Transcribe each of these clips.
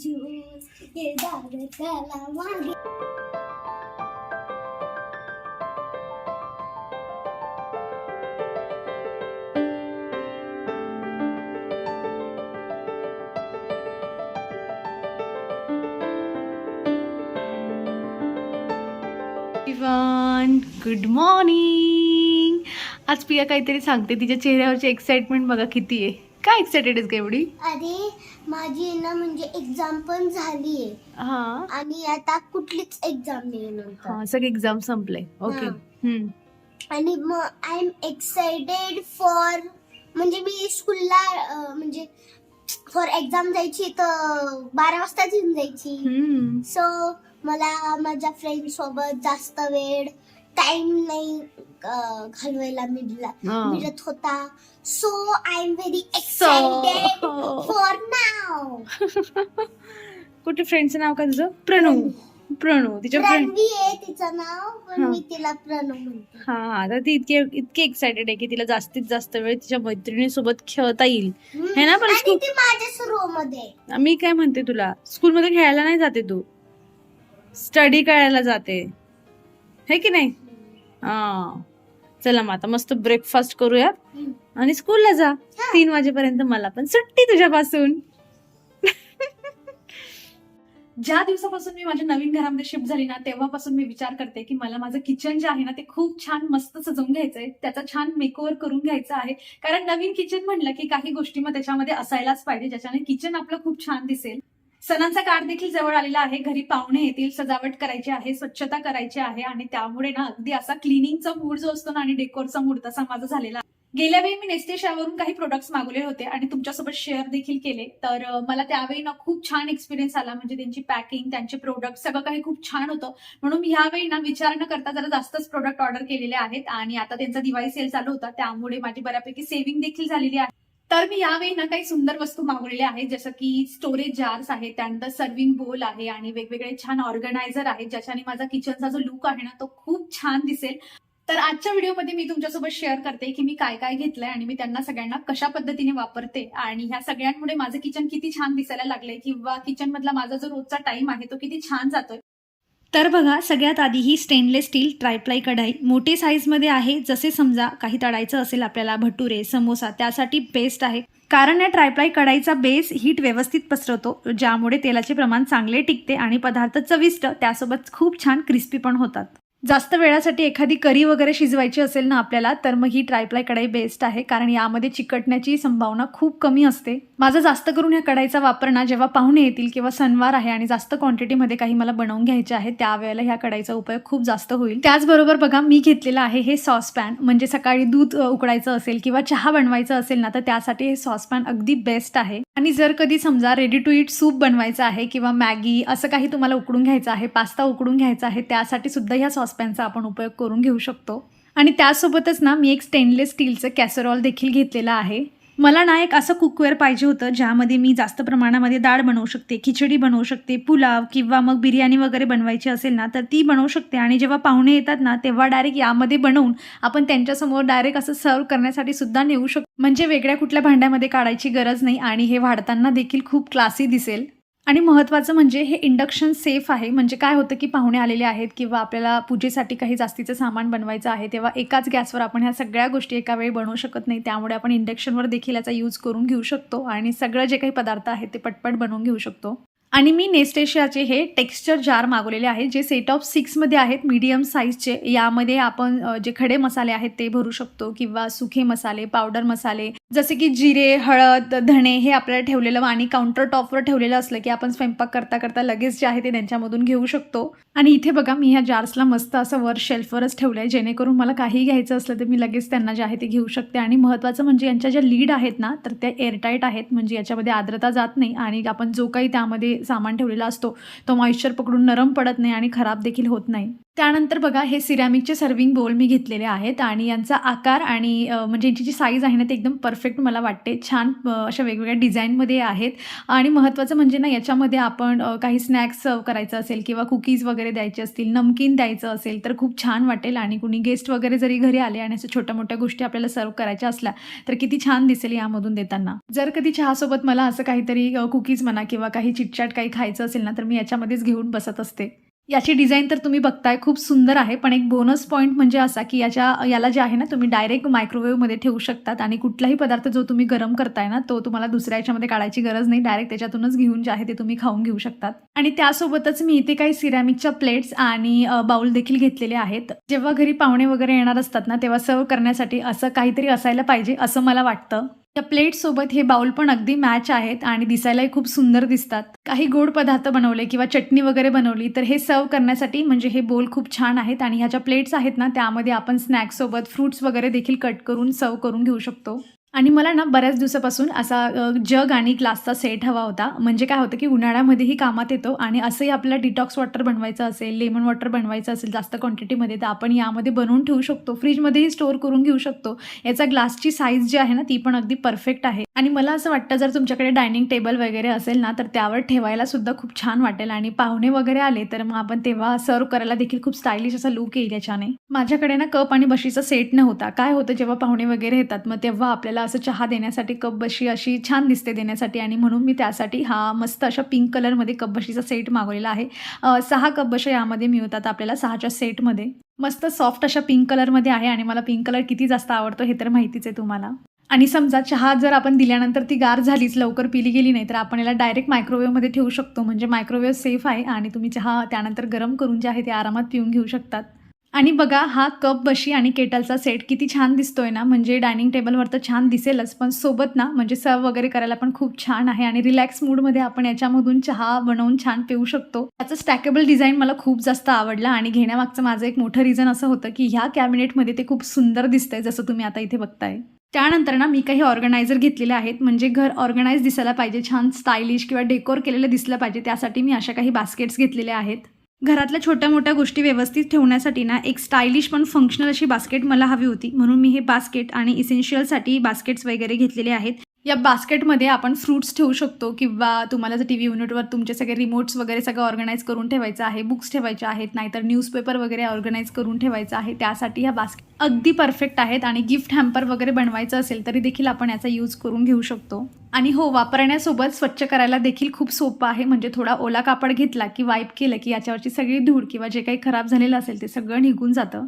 Juice ये मागे good morning आज पिया काहीतरी सांगते तिच्या चेहऱ्यावरची एक्साइटमेंट बघा किती आहे. काय एक्साइटेड आहेस का एवढी? अरे माझी ना म्हणजे एक्झाम पण झाली आहे. हा. आणि आता कुठलीच एक्झाम नाही नंतर. हा सगळे एक्झाम संपले. ओके हा. हम्म. आणि मग आय एम एक्साइटेड फॉर म्हणजे मी स्कूलला म्हणजे फॉर एक्झाम जायची तर बारा वाजताच येऊन जायची. हम्म. सो मला माझ्या फ्रेंड सोबत जास्त वेळ टाइम नाही अं, घालवायला मिळला. हा. मिळत होता. So I am very So- excited for नाव कुठे फ्रेंडचं नाव काय तुझं? प्रणव. प्रणव. तिच्या फ्रेंड प्रणवी आहे तिचं नाव पण हा. मी तिला प्रणव म्हणते. हा आता ती इतकी इतकी एक्साइटेड आहे की तिला जास्तीत जास्त वेळ तिच्या मैत्रिणीसोबत खेळता येईल. हे ना, पण आणि स्कूल- ती माझ्याच रो मध्ये मी काय म्हणते तुला? स्कूलमध्ये खेळायला नाही जाते तू. स्टडी करायला जाते. हे की नाही? हा. चला मग आता मस्त ब्रेकफास्ट करूया हम्म. आणि स्कूलला जा. तीन वाजेपर्यंत मला पण सुट्टी तुझ्यापासून. ज्या दिवसापासून मी माझ्या नवीन घरामध्ये शिफ्ट झाली ना तेव्हापासून मी विचार करते की मला माझं किचन जे आहे ना ते खूप छान मस्त सजवून घ्यायचंय. त्याचा छान मेकओव्हर करून घ्यायचं आहे. कारण नवीन किचन म्हणलं की काही गोष्टी मग त्याच्यामध्ये असायलाच पाहिजे ज्याच्याने किचन आपलं खूप छान दिसेल. सणांचा काळ देखील जवळ आलेला आहे. घरी पाहुणे येतील सजावट करायची आहे स्वच्छता करायची आहे आणि त्यामुळे ना अगदी असा क्लिनिंगचा मूड जो असतो ना आणि डेकोरचा मूड तसा माझा झालेला गेल्या वेळी मी नेस्टेशावरून काही प्रोडक्ट्स मागवले होते आणि तुमच्यासोबत शेअर देखील केले. तर मला त्यावेळी ना खूप छान एक्सपिरियन्स आला. म्हणजे त्यांची पॅकिंग त्यांचे प्रोडक्ट सगळं काही खूप छान होतं. म्हणून मी ह्यावेळी ना विचार न करता जरा जास्तच प्रोडक्ट ऑर्डर केलेले आहेत आणि आता त्यांचा दिवाळी सेल चालू होता. त्यामुळे माझी बऱ्यापैकी सेव्हिंग देखील झालेली आहे. तर मी यावेळी ना काही सुंदर वस्तू मागवलेल्या आहेत जसं की स्टोरेज जार्स आहे त्यानंतर सर्विंग बोल आहे आणि वेगवेगळे छान ऑर्गनायझर आहेत ज्याच्याने माझा किचनचा जो लुक आहे ना तो खूप छान दिसेल. तर आजच्या व्हिडिओमध्ये मी तुमच्यासोबत शेअर करते की मी काय काय घेतलंय आणि मी त्यांना सगळ्यांना कशा पद्धतीने वापरते आणि ह्या सगळ्यांमुळे माझं किचन किती छान दिसायला लागलंय किंवा किचन मधला माझा जो रोजचा टाइम आहे तो किती छान जातोय. तर बघा सगळ्यात आधी ही स्टेनलेस स्टील ट्रायप्लाय कढाई मोठे साईजमध्ये आहे. जसे समजा काही तळायचं असेल आपल्याला भटुरे समोसा त्यासाठी बेस्ट आहे. कारण या ट्रायप्लाय कढाईचा बेस हीट व्यवस्थित पसरवतो ज्यामुळे तेलाचे प्रमाण चांगले टिकते आणि पदार्थ चविष्ट. त्यासोबत खूप छान क्रिस्पी पण होतात. जास्त वेळासाठी एखादी करी वगैरे शिजवायची असेल ना आपल्याला तर मग ही ट्रायप्लाय कढाई बेस्ट आहे. कारण यामध्ये चिकटण्याची संभावना खूप कमी असते. माझा जास्त करून ह्या कढाईचा वापर ना जेव्हा पाहुणे येतील किंवा सणवार आहे आणि जास्त क्वांटिटीमध्ये काही मला बनवून घ्यायचे आहे त्यावेळेला ह्या कढाईचा उपयोग खूप जास्त होईल. त्याचबरोबर बघा मी घेतलेलं आहे हे सॉसपॅन म्हणजे सकाळी दूध उकडायचं असेल किंवा चहा बनवायचं असेल ना तर त्यासाठी हे सॉसपॅन अगदी बेस्ट आहे. आणि जर कधी समजा रेडी टू इट सूप बनवायचं आहे किंवा मॅगी असं काही तुम्हाला उकडून घ्यायचं आहे पास्ता उकडून घ्यायचा आहे त्यासाठी सुद्धा ह्या सॉसपॅनचा आपण उपयोग करून घेऊ शकतो. आणि त्यासोबतच ना मी एक स्टेनलेस स्टीलचं कॅसरॉल देखील घेतलेलं आहे. मला ना एक असं कुकवेअर पाहिजे होतं ज्यामध्ये मी जास्त प्रमाणामध्ये डाळ बनवू शकते खिचडी बनवू शकते पुलाव किंवा मग बिर्याणी वगैरे बनवायची असेल ना तर ती बनवू शकते. आणि जेव्हा पाहुणे येतात ना तेव्हा डायरेक्ट यामध्ये बनवून आपण त्यांच्यासमोर डायरेक्ट असं सर्व करण्यासाठी सुद्धा नेऊ शकतो. म्हणजे वेगळ्या कुठल्या भांड्यामध्ये काढायची गरज नाही आणि हे वाढताना देखील खूप क्लासी दिसेल. आणि महत्त्वाचं म्हणजे हे इंडक्शन सेफ आहे. म्हणजे काय होतं की पाहुणे आलेले आहेत किंवा आपल्याला पूजेसाठी काही जास्तीचं सामान बनवायचं आहे तेव्हा एकाच गॅसवर आपण ह्या सगळ्या गोष्टी एका वेळी बनवू शकत नाही. त्यामुळे आपण इंडक्शनवर देखील याचा यूज करून घेऊ शकतो आणि सगळं जे काही पदार्थ आहेत ते पटपट बनवून घेऊ शकतो. आणि मी नेस्टेशियाचे हे टेक्स्चर जार मागवलेले आहेत जे सेट ऑफ सिक्समध्ये आहेत मीडियम साईजचे यामध्ये आपण जे खडे मसाले आहेत ते भरू शकतो किंवा सुखे मसाले पावडर मसाले जसे की जिरे हळद धणे हे आपल्याला ठेवलेलं आणि काउंटर टॉपवर ठेवलेलं असलं की आपण स्वयंपाक करता करता लगेच जे आहे ते त्यांच्यामधून घेऊ शकतो. आणि इथे बघा मी ह्या जार्सला मस्त असं वर शेल्फवरच ठेवलं आहे जेणेकरून मला काही घ्यायचं असलं तर मी लगेच त्यांना जे आहे ते घेऊ शकते. आणि महत्त्वाचं म्हणजे यांच्या ज्या लीड आहेत ना तर त्या एअरटाईट आहेत म्हणजे याच्यामध्ये आर्द्रता जात नाही आणि आपण जो काही त्यामध्ये सामान ठेवलेला असतो तो मॉइश्चर पकडून नरम पडत नाही आणि खराब देखील होत नाही. त्यानंतर बघा हे सिरॅमिकचे सर्विंग बोल मी घेतलेले आहेत आणि यांचा आकार आणि म्हणजे यांची जी साईज आहे ना ते एकदम परफेक्ट मला वाटते. छान अशा वेगवेगळ्या डिझाईनमध्ये आहेत. आणि महत्त्वाचं म्हणजे ना याच्यामध्ये आपण काही स्नॅक्स सर्व करायचं असेल किंवा कुकीज वगैरे द्यायचे असतील नमकीन द्यायचं असेल तर खूप छान वाटेल. आणि कुणी गेस्ट वगैरे जरी घरी आले आणि असं छोट्या मोठ्या गोष्टी आपल्याला सर्व करायच्या असल्या तर किती छान दिसेल यामधून देताना. जर कधी चहासोबत मला असं काहीतरी कुकीज म्हणा किंवा काही चिटचाट काही खायचं असेल ना तर मी याच्यामध्येच घेऊन बसत असते. याची डिझाईन तर तुम्ही बघताय खूप सुंदर आहे. पण एक बोनस पॉईंट म्हणजे असा की याच्या याला जे आहे ना तुम्ही डायरेक्ट मायक्रोवेव्हमध्ये ठेवू शकतात. आणि कुठलाही पदार्थ जो तुम्ही गरम करताय ना तो तुम्हाला दुसऱ्या याच्यामध्ये काढायची गरज नाही. डायरेक्ट त्याच्यातूनच घेऊन जे आहे ते तुम्ही खाऊन घेऊ शकतात. आणि त्यासोबतच मी इथे काही सिरॅमिकच्या प्लेट्स आणि बाउल देखील घेतलेले आहेत. जेव्हा घरी पाहुणे वगैरे येणार असतात ना तेव्हा सर्व करण्यासाठी असं काहीतरी असायला पाहिजे असं मला वाटतं. या प्लेटसोबत हे बाउल पण अगदी मॅच आहेत आणि दिसायलाही खूप सुंदर दिसतात. काही गोड पदार्थ बनवले किंवा चटणी वगैरे बनवली तर हे सर्व करण्यासाठी म्हणजे हे बोल खूप छान आहेत आणि ह्या ज्या प्लेट्स आहेत ना त्यामध्ये आपण स्नॅक्ससोबत फ्रूट्स फ्रुट्स वगैरे देखील कट करून सर्व करून घेऊ शकतो. आणि मला ना बऱ्याच दिवसापासून असा जग आणि ग्लासचा सेट हवा होता. म्हणजे काय होतं की उन्हाळ्यामध्येही कामात येतो आणि असंही आपल्याला डिटॉक्स वॉटर बनवायचं असेल लेमन वॉटर बनवायचं असेल जास्त क्वांटिटीमध्ये तर आपण यामध्ये बनवून ठेवू शकतो. फ्रीजमध्येही स्टोअर करून घेऊ शकतो. याचा ग्लासची साईज जी आहे ना ती पण अगदी परफेक्ट आहे. आणि मला असं वाटतं जर तुमच्याकडे डायनिंग टेबल वगैरे असेल ना तर त्यावर ठेवायला सुद्धा खूप छान वाटेल. आणि पाहुणे वगैरे आले तर मग आपण तेव्हा सर्व करायला देखील खूप स्टायलिश असा लुक येईल याच्याने. माझ्याकडे ना कप आणि बशीचा सेट नव्हता. काय होतं जेव्हा पाहुणे वगैरे येतात मग तेव्हा आपल्याला असं चहा देण्यासाठी कप बशी अशी छान दिसते देण्यासाठी आणि म्हणून मी त्यासाठी हा मस्त अशा पिंक कलरमध्ये कप बशीचा सेट मागवलेला आहे. सहा कप बशा यामध्ये मिळतात आपल्याला सहाच्या सेटमध्ये मस्त सॉफ्ट अशा पिंक कलरमध्ये आहे आणि मला पिंक कलर किती जास्त आवडतो हे तर माहितीच आहे तुम्हाला. आणि समजा चहा जर आपण दिल्यानंतर ती गार झालीच लवकर पिली गेली नाही तर आपण याला डायरेक्ट मायक्रोवेव्हमध्ये ठेवू शकतो. म्हणजे मायक्रोवेव्ह सेफ आहे आणि तुम्ही चहा त्यानंतर गरम करून जे आहे ते आरामात पिऊन घेऊ शकतात. आणि बघा हा कप बशी आणि केटलचा सेट किती छान दिसतोय ना. म्हणजे डायनिंग टेबलवर तर छान दिसेलच पण सोबत ना म्हणजे सर्व वगैरे करायला पण खूप छान आहे आणि रिलॅक्स मूडमध्ये आपण याच्यामधून चहा बनवून छान पिऊ शकतो. त्याचं स्टॅकेबल डिझाईन मला खूप जास्त आवडला आणि घेण्यामागचं माझं एक मोठं रिझन असं होतं की ह्या कॅबिनेटमध्ये ते खूप सुंदर दिसतंय जसं तुम्ही आता इथे बघताय. त्यानंतर ना मी काही ऑर्गनायझर घेतलेले आहेत. म्हणजे घर ऑर्गनाईज दिसायला पाहिजे छान स्टायलिश किंवा डेकोर केलेलं दिसलं पाहिजे त्यासाठी मी अशा काही बास्केट्स घेतलेल्या आहेत. घरातल्या छोट्या मोठ्या गोष्टी व्यवस्थित ठेवण्यासाठी ना एक स्टायलिश पण फंक्शनल अशी बास्केट मला हवी होती. म्हणून मी हे बास्केट आणि इसेन्शियलसाठी बास्केट्स वगैरे घेतलेले आहेत. या बास्केटमध्ये आपण फ्रुट्स ठेवू शकतो किंवा तुम्हाला जर टी व्ही युनिटवर तुमचे सगळे रिमोट्स वगैरे सगळं ऑर्गनाईज करून ठेवायचं आहे बुक्स ठेवायचे आहेत नाहीतर न्यूजपेपर वगैरे ऑर्गनाईज करून ठेवायचं आहे त्यासाठी ह्या बास्केट अगदी परफेक्ट आहेत आणि गिफ्ट हॅम्पर वगैरे बनवायचं असेल तरी देखील आपण याचा यूज करून घेऊ शकतो. आणि हो वापरण्यासोबत स्वच्छ करायला देखील खूप सोपं आहे. म्हणजे थोडा ओला कापड घेतला की वाईप केलं की याच्यावरची सगळी धूळ किंवा जे काही खराब झालेलं असेल ते सगळं निघून जातं.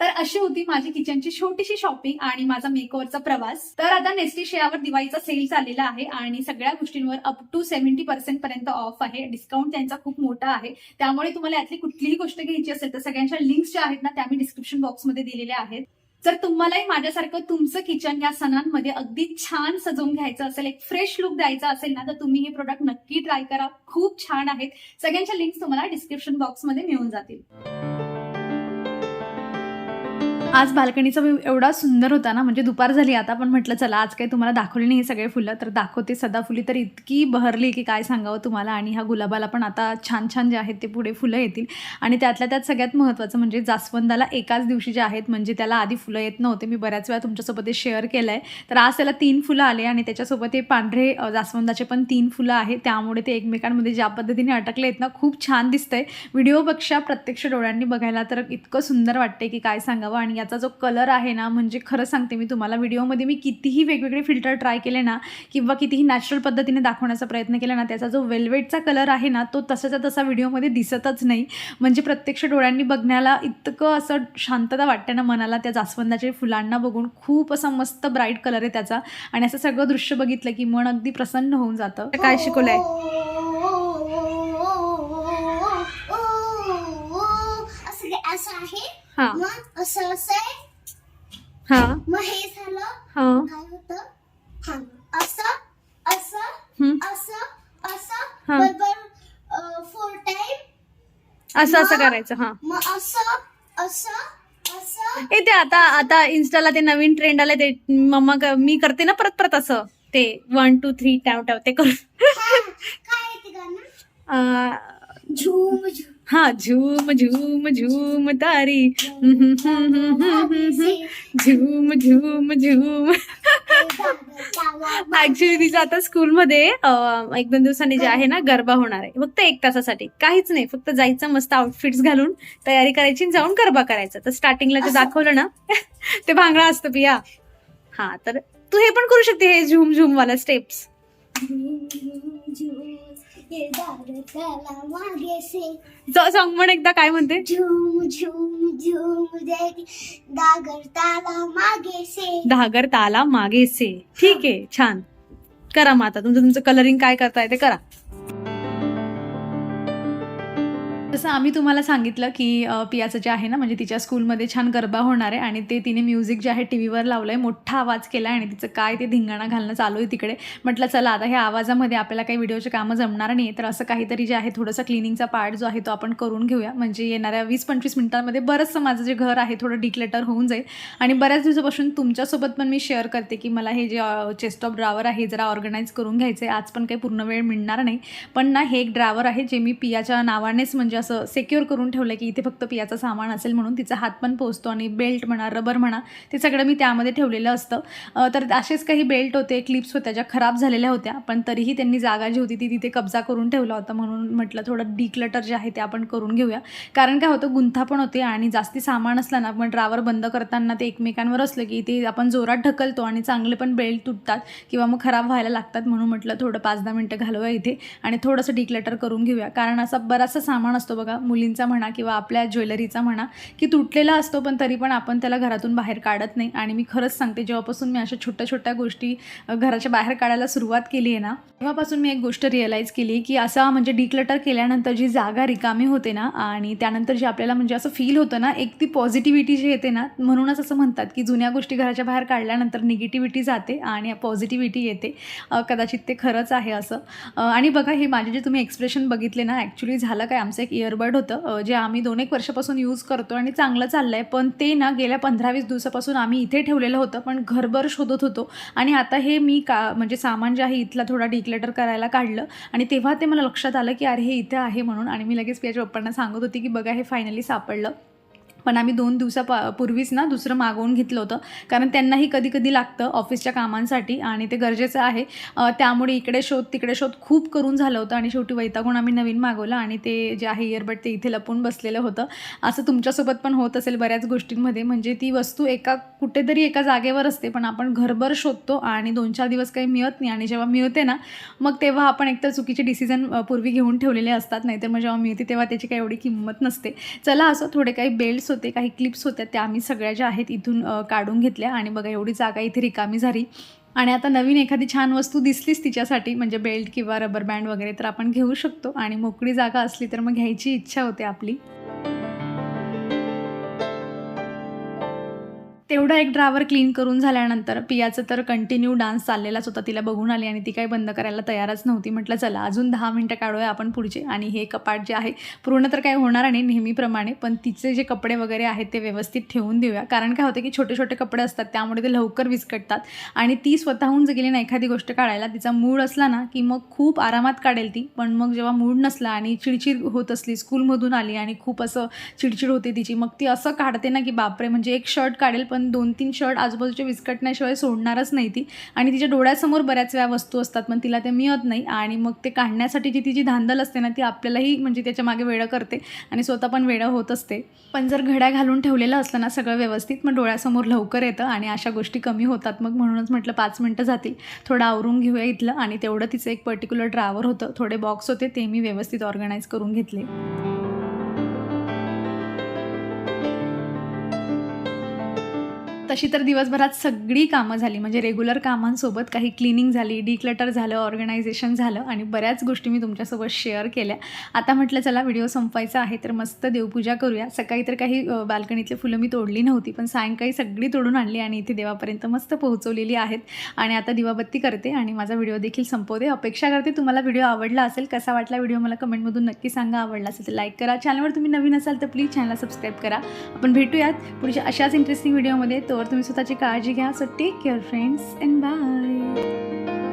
तर अशी होती माझी किचनची छोटीशी शॉपिंग आणि माझा मेकओव्हरचा प्रवास. तर आता नेस्टी शेअरवर दिवाळीचा सेल चाललेला आहे आणि सगळ्या गोष्टींवर अप टू सेव्हन्टी पर्सेंट पर्यंत ऑफ आहे. डिस्काउंट त्यांचा खूप मोठा आहे. त्यामुळे तुम्हाला यातली कुठलीही गोष्ट घ्यायची असेल तर सगळ्यांच्या लिंक्स ज्या आहेत ना त्या मी डिस्क्रिप्शन बॉक्समध्ये दिलेल्या आहेत. जर तुम्हालाही माझ्यासारखं तुमचं किचन या सणांमध्ये अगदी छान सजवून घ्यायचं असेल एक फ्रेश लुक द्यायचा असेल ना तर तुम्ही हे प्रोडक्ट नक्की ट्राय करा. खूप छान आहेत. सगळ्यांच्या लिंक्स तुम्हाला डिस्क्रिप्शन बॉक्समध्ये मिळून जातील. आज बाल्कनीचा व्ह्यू एवढा सुंदर होता ना म्हणजे दुपार झाली आता पण म्हटलं चला आज काही तुम्हाला दाखवली नाही सगळे फुलं. तर दाखवते सदाफुली तर इतकी बहरली की काय सांगावं तुम्हाला. आणि ह्या गुलाबाला पण आता छान छान जे आहेत ते पुढे फुलं येतील. आणि त्यातल्या त्यात सगळ्यात महत्त्वाचं म्हणजे जास्वंदाला एकाच दिवशी जे आहेत म्हणजे त्याला आधी फुलं येत नव्हते. मी बऱ्याच वेळा तुमच्यासोबत ते शेअर केलं आहे तर आज त्याला तीन फुलं आले आणि त्याच्यासोबत हे पांढरे जास्वंदाचे पण तीन फुलं आहेत त्यामुळे ते एकमेकांमध्ये ज्या पद्धतीने अटकले आहेत ना खूप छान दिसतंय. व्हिडिओपेक्षा प्रत्यक्ष डोळ्यांनी बघायला तर इतकं सुंदर वाटते की काय सांगावं. आणि याचा जो कलर आहे ना म्हणजे खरं सांगते मी तुम्हाला व्हिडिओमध्ये मी कितीही वेगवेगळे फिल्टर ट्राय केले ना किंवा कितीही नॅचरल पद्धतीने दाखवण्याचा प्रयत्न केला ना त्याचा जो वेल्वेटचा कलर आहे ना तो तसाचा तसा व्हिडिओमध्ये दिसतच नाही. म्हणजे प्रत्यक्ष डोळ्यांनी बघण्याला इतकं असं शांतता वाटते ना मनाला त्या जास्वंदाच्या फुलांना बघून. खूप असा मस्त ब्राईट कलर आहे त्याचा. आणि असं सगळं दृश्य बघितलं की मन अगदी प्रसन्न होऊन जातं. काय शिकवलंय? असं आहे. हा. असं असं आहे हा. मग हे झालं. हा. काय होतं? हा असं असं हम्म. असं असं हा. बरोबर फोर टाइम असं असं करायचं हा. मग असं असं असं. ए ते आता आता इन्स्टाला ते नवीन ट्रेंड आले ते मम्मा क- मी करते ना परत परत असं. ते वन टू थ्री टॅव टॅव ते करून हा, काय आहे ते गाणं? अं, झूम झूम. हा झूम झूम झूम तारी. Zoom zoom zoom. ऍक्च्युली तिचं आता स्कूलमध्ये एक दोन दिवसांनी जे आहे ना गरबा होणार आहे. फक्त एक तासासाठी. काहीच नाही. फक्त जायचं मस्त आउटफिट्स घालून तयारी करायची आणि जाऊन गरबा करायचा. तर स्टार्टिंगला जे? दाखवलं ना ते भांगडा असतं पिया. हा तर तू हे पण करू शकते हे झूम झूम वाला स्टेप्स दागर सॉंग म्हण एकदा काय म्हणते? झूम झूम झूम देती दागर त्याला मागे से. दहागर ताला मागे से. ठीक आहे छान. करा मग आता तुमचं तुमचं कलरिंग काय करताय ते करा. जसं आम्ही तुम्हाला सांगितलं की पियाचं जे आहे ना म्हणजे तिच्या स्कूलमध्ये छान गरबा होणार आहे आणि ते तिने म्युझिक जे आहे टी व्हीवर लावलं आहे मोठा आवाज केला आहे आणि तिचं काय ते धिंगाणा घालणं चालू आहे तिकडे. म्हटलं चला आता ह्या आवाजामध्ये आपल्याला काही व्हिडिओचे कामं जमणार नाही तर असं काहीतरी जे आहे थोडंसं क्लिनिंगचा पार्ट जो आहे तो आपण करून घेऊया. म्हणजे येणाऱ्या वीस पंचवीस मिनिटांमध्ये बरंचसं माझं जे घर आहे थोडं डिक्लेटर होऊन जाईल आणि बऱ्याच दिवसापासून तुमच्यासोबत पण मी शेअर करते की मला हे जे चेस्ट ऑफ ड्रावर आहे जरा ऑर्गनाईज करून घ्यायचं आहे आज पण काही पूर्ण वेळ मिळणार नाही. पण ना हे एक ड्रावर आहे जे मी पियाच्या नावानेच म्हणजे असं सेक्युअर करून ठेवलं की इथे फक्त पियाचं सामान असेल म्हणून तिचा हात पण पोचतो आणि बेल्ट म्हणा रबर म्हणा ते सगळं मी त्यामध्ये ठेवलेलं असतं. तर असेच काही बेल्ट होते क्लिप्स होत्या ज्या खराब झालेल्या होत्या पण तरीही त्यांनी जागा जी होती ती तिथे कब्जा करून ठेवला होता म्हणून म्हटलं थोडं डिक्लटर जे आहे ते आपण करून घेऊया. कारण काय होतं गुंथा पण होते आणि जास्ती सामान असलं ना पण ड्रावर बंद करताना ते एकमेकांवर असलं की ते आपण जोरात ढकलतो आणि चांगले पण बेल्ट तुटतात किंवा मग खराब व्हायला लागतात म्हणून म्हटलं थोडं पाच दहा मिनटं घालूया इथे आणि थोडंसं डिक्लेटर करून घेऊया. कारण असा बराचसा सामान असतो बघा मुलींचा म्हणा किंवा आपल्या ज्वेलरीचा म्हणा की तुटलेला असतो पण तरी पण आपण त्याला घरातून बाहेर काढत नाही. आणि मी खरंच सांगते जेव्हापासून मी अशा छोट्या छोट्या गोष्टी घराच्या बाहेर काढायला सुरुवात केली आहे ना तेव्हापासून मी एक गोष्ट रिअलाईज केली की असा म्हणजे डिक्लटर केल्यानंतर जी जागा रिकामी होते ना आणि त्यानंतर जे आपल्याला म्हणजे असं फील होतं ना एक ती पॉझिटिव्हिटी जी येते ना म्हणूनच असं म्हणतात की जुन्या गोष्टी घराच्या बाहेर काढल्यानंतर निगेटिव्हिटी जाते आणि पॉझिटिव्हिटी येते. कदाचित ते खरंच आहे असं. आणि बघा हे माझे जे तुम्ही एक्सप्रेशन बघितले ना ॲक्च्युली झालं काय? आमचं एक इयरबड होतं. जे आम्ही दोन एक वर्षापासून यूज करतो आणि चांगलं चाललं आहे पण ते ना गेल्या पंधरा वीस दिवसापासून आम्ही इथे ठेवलेलं होतं. पण घरभर शोधत होतो. आणि आता हे मी का म्हणजे सामान जे आहे इथला थोडा डिक्लेटर करायला काढलं. आणि तेव्हा ते मला लक्षात आलं की अरे हे इथे आहे म्हणून. आणि मी लगेच पियाच्या पप्पांना सांगत होती की बघा हे फायनली सापडलं. पण आम्ही दोन दिवसा पूर्वीच ना दुसरं मागवून घेतलं होतं. कारण त्यांनाही कधी कधी लागतं ऑफिसच्या कामांसाठी आणि ते गरजेचं आहे. त्यामुळे इकडे शोध तिकडे शोध खूप करून झालं होतं आणि शेवटी वैतागून आम्ही नवीन मागवलं आणि ते जे आहे इयरबड ते इथे लपून बसलेलं होतं. असं तुमच्यासोबत पण होत असेल बऱ्याच गोष्टींमध्ये. म्हणजे ती वस्तू एका कुठेतरी एका जागेवर असते पण आपण घरभर शोधतो आणि दोन चार दिवस काही मिळत नाही. आणि जेव्हा मिळते ना मग तेव्हा आपण एकतर चुकीचे डिसिजन पूर्वी घेऊन ठेवलेले असतात नाहीतर मग जेव्हा मिळते तेव्हा त्याची काही एवढी किंमत नसते. चला असं थोडे काही बेल्ट्स होते काही क्लिप्स होत्या त्या आम्ही सगळ्या ज्या आहेत इथून काढून घेतल्या. आणि बघा एवढी जागा इथे रिकामी झाली. आणि आता नवीन एखादी छान वस्तू दिसलीच तिच्यासाठी म्हणजे बेल्ट किंवा रबर बँड वगैरे तर आपण घेऊ शकतो. आणि मोकळी जागा असली तर मग घ्यायची इच्छा होते आपली. तेवढा एक ड्रावर क्लीन करून झाल्यानंतर पियाचं तर कंटिन्यू डान्स चाललेलाच होता. तिला बघून आली आणि ती काही बंद करायला तयारच नव्हती. म्हटलं चला अजून दहा मिनटं काढूया आपण पुढचे. आणि हे कपाट जे आहे पूर्ण तर काही होणार नाही नेहमीप्रमाणे पण तिचे जे कपडे वगैरे आहेत ते व्यवस्थित ठेवून देऊया. कारण काय होतं की छोटे छोटे कपडे असतात त्यामुळे ते लवकर विस्कटतात. आणि ती स्वतःहून जर गेली ना एखादी गोष्ट काढायला तिचा मूड असला ना की मग खूप आरामात काढेल ती. पण मग जेव्हा मूड नसला आणि चिडचिड होत असली स्कूलमधून आली आणि खूप असं चिडचिड होते तिची मग ती असं काढते ना की बापरे म्हणजे एक शर्ट काढेल पण पण दोन तीन शर्ट आजूबाजूचे विस्कटण्याशिवाय सोडणारच नाही ती. आणि तिच्या डोळ्यासमोर बऱ्याच वेळा वस्तू असतात पण तिला ते मिळत नाही. आणि मग ते काढण्यासाठी ती जी धांदल असते ना ती आपल्यालाही म्हणजे त्याच्यामागे वेळं करते आणि स्वतः पण वेळं होत असते. पण जर घड्या घालून ठेवलेलं असलं ना सगळं व्यवस्थित मग डोळ्यासमोर लवकर येतं आणि अशा गोष्टी कमी होतात. मग म्हणूनच म्हटलं पाच मिनटं जातील. थोडं आवरून घेऊया इथलं आणि तेवढं तिचं एक पर्टिक्युलर ड्रावर होतं. थोडे बॉक्स होते ते मी व्यवस्थित ऑर्गनाईज करून घेतले. तशी तर दिवसभरात सगळी कामं झाली. म्हणजे रेग्युलर कामांसोबत काही क्लिनिंग झाली डिक्लटर झालं ऑर्गनायझेशन झालं आणि बऱ्याच गोष्टी मी तुमच्यासोबत शेअर केल्या. आता म्हटलं चला व्हिडिओ संपवायचा आहे तर मस्त देवपूजा करूया. सकाळी तर काही बाल्कनीतले फुलं मी तोडली नव्हती पण सायंकाळी सगळी तोडून आणली आणि इथे देवापर्यंत मस्त पोहोचवलेली आहेत. आणि आता दिवाबत्ती करते आणि माझा व्हिडिओ देखील संपवते. अपेक्षा करते तुम्हाला व्हिडिओ आवडला असेल कसा वाटला व्हिडिओ मला कमेंटमधून नक्की सांगा. आवडला असेल तर लाईक करा. चॅनलवर तुम्ही नवीन असाल तर प्लीज चॅनलला सबस्क्राईब करा. आपण भेटूयात पुढच्या अशाच इंटरेस्टिंग व्हिडिओमध्ये तोवर तुम्ही स्वतःची काळजी घ्या. So take care friends and bye